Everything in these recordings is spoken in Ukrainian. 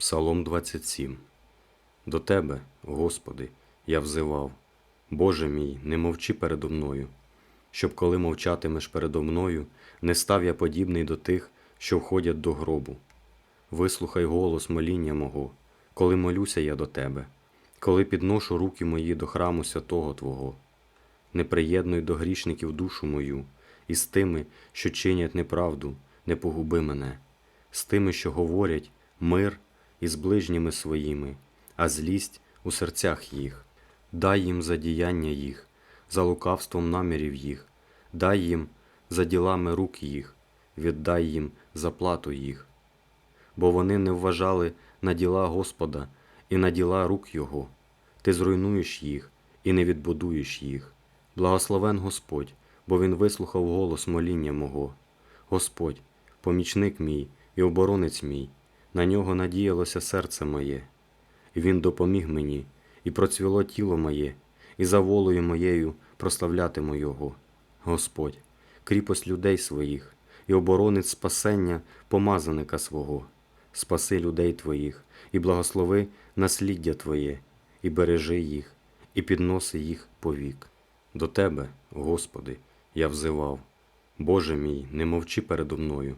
Псалом 27 До Тебе, Господи, я взивав. Боже мій, не мовчи передо мною, щоб коли мовчатимеш передо мною, не став я подібний до тих, що входять до гробу. Вислухай голос моління мого, коли молюся я до Тебе, коли підношу руки мої до храму святого Твого. Не приєднуй до грішників душу мою, і з тими, що чинять неправду, не погуби мене, з тими, що говорять мир із ближніми своїми, а злість у серцях їх. Дай їм за діяння їх, за лукавством намірів їх, дай їм за ділами рук їх, віддай їм за плату їх. Бо вони не вважали на діла Господа і на діла рук Його. Ти зруйнуєш їх і не відбудуєш їх. Благословен Господь, бо Він вислухав голос моління мого. Господь, помічник мій і оборонець мій, на нього надіялося серце моє. І Він допоміг мені, і процвіло тіло моє, і за волею моєю прославлятиму Його. Господь, кріпость людей своїх, і оборонець спасення помазаника свого. Спаси людей Твоїх, і благослови насліддя Твоє, і бережи їх, і підноси їх повік. До Тебе, Господи, я взивав. Боже мій, не мовчи передо мною,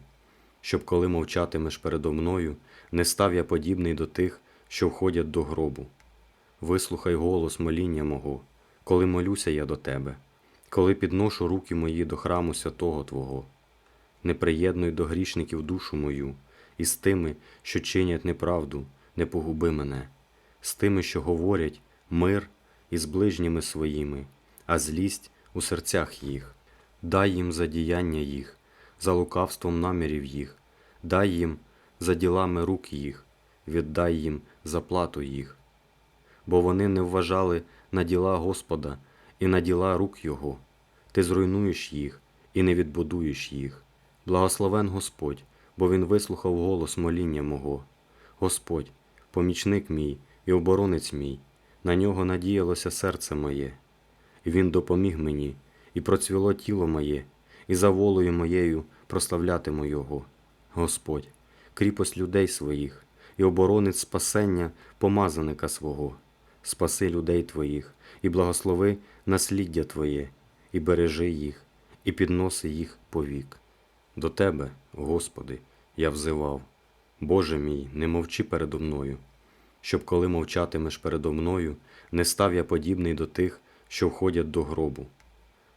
щоб коли мовчатимеш передо мною, не став я подібний до тих, що входять до гробу. Вислухай голос моління мого, коли молюся я до Тебе, коли підношу руки мої до храму святого Твого. Не приєднуй до грішників душу мою, і з тими, що чинять неправду, не погуби мене, з тими, що говорять мир із ближніми своїми, а злість у серцях їх. Дай їм за діяння їх, за лукавством намірів їх, дай їм за ділами рук їх, віддай їм за плату їх. Бо вони не вважали на діла Господа і на діла рук Його. Ти зруйнуєш їх і не відбудуєш їх. Благословен Господь, бо Він вислухав голос моління мого. Господь, помічник мій і оборонець мій, на нього надіялося серце моє. Він допоміг мені, і процвіло тіло моє, і за волею моєю прославлятиму Його. Господь, кріпость людей своїх, і оборонець спасення помазаника свого. Спаси людей Твоїх, і благослови насліддя Твоє, і бережи їх, і підноси їх повік. До Тебе, Господи, я взивав. Боже мій, не мовчи передо мною, щоб коли мовчатимеш передо мною, не став я подібний до тих, що входять до гробу.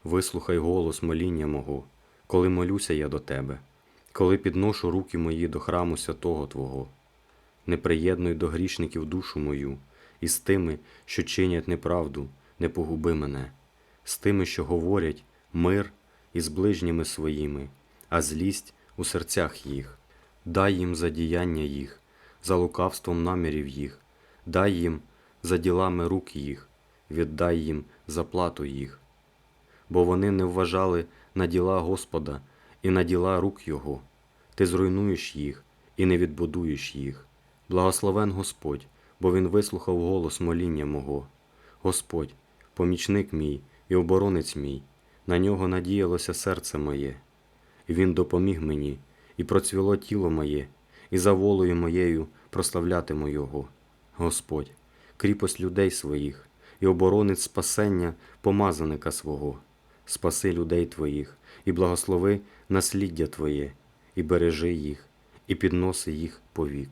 Вислухай голос моління мого, коли молюся я до Тебе, коли підношу руки мої до храму святого Твого. Не приєднуй до грішників душу мою, і з тими, що чинять неправду, не погуби мене, з тими, що говорять мир із ближніми своїми, а злість у серцях їх. Дай їм за діяння їх, за лукавством намірів їх, дай їм за ділами рук їх, віддай їм за плату їх. Бо вони не вважали на діла Господа і на діла рук Його. Ти зруйнуєш їх і не відбудуєш їх. Благословен Господь, бо Він вислухав голос моління мого. Господь, помічник мій і оборонець мій, на нього надіялося серце моє. І Він допоміг мені, і процвіло тіло моє, і за волею моєю прославлятиму Його. Господь, кріпость людей своїх, і оборонець спасення помазаника свого. Спаси людей Твоїх, і благослови насліддя Твоє, і бережи їх, і підноси їх повік.